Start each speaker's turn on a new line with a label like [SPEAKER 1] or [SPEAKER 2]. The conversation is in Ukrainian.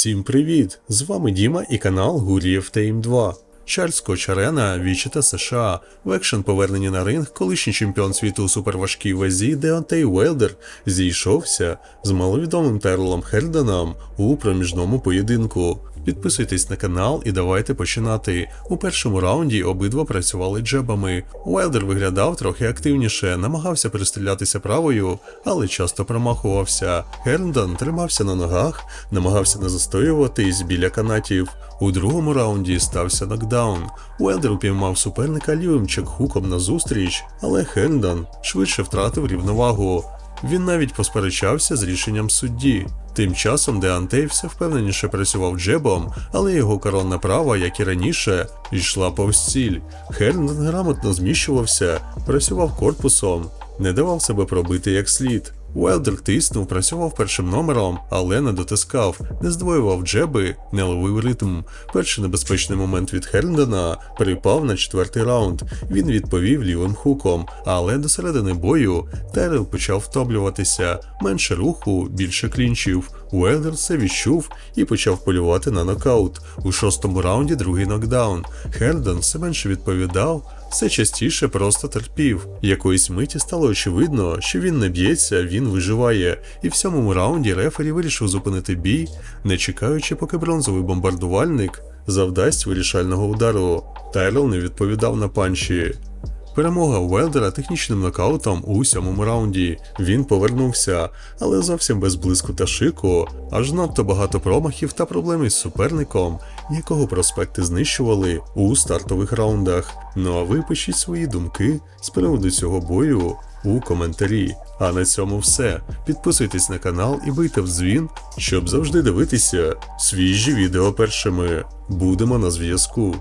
[SPEAKER 1] Всім привіт! З вами Діма і канал Гурієв Тейм 2. Чарльз Кочарена, Вічі та США. В екшен повернені на ринг колишній чемпіон світу у суперважкій вазі Деонтей Уелдер зійшовся з маловідомим Терлом Херденом у проміжному поєдинку. Підписуйтесь на канал і давайте починати. У першому раунді обидва працювали джебами. Уелдер виглядав трохи активніше, намагався перестрілятися правою, але часто промахувався. Херндон тримався на ногах, намагався не застоюватись біля канатів. У другому раунді стався нокдаун. Уелдер упіймав суперника лівим чекхуком на зустріч, але Херндон швидше втратив рівновагу. Він навіть посперечався з рішенням судді. Тим часом Деантей все впевненіше працював джебом, але його коронна права, як і раніше, йшла повз ціль. Херндон грамотно зміщувався, працював корпусом, не давав себе пробити як слід. Уелдер тиснув, працював першим номером, але не дотискав, не здвоював джеби, не ловив ритм. Перший небезпечний момент від Херндона припав на четвертий раунд. Він відповів лівим хуком, але до середини бою Терел почав втомлюватися. Менше руху, більше клінчів. Уелдер це відчув і почав полювати на нокаут. У шостому раунді другий нокдаун. Херндон все менше відповідав все частіше просто терпів. Якоїсь миті стало очевидно, що він не б'ється, він виживає, і в сьомому раунді рефері вирішив зупинити бій, не чекаючи, поки бронзовий бомбардувальник завдасть вирішального удару. Тайрел не відповідав на панчі. Перемога Уелдера технічним нокаутом у сьомому раунді. Він повернувся, але зовсім без блиску та шику, аж надто багато промахів та проблем із суперником, якого проспекти знищували у стартових раундах. Ну а ви пишіть свої думки з приводу цього бою у коментарі. А на цьому все. Підписуйтесь на канал і бийте в дзвін, щоб завжди дивитися свіжі відео першими. Будемо на зв'язку.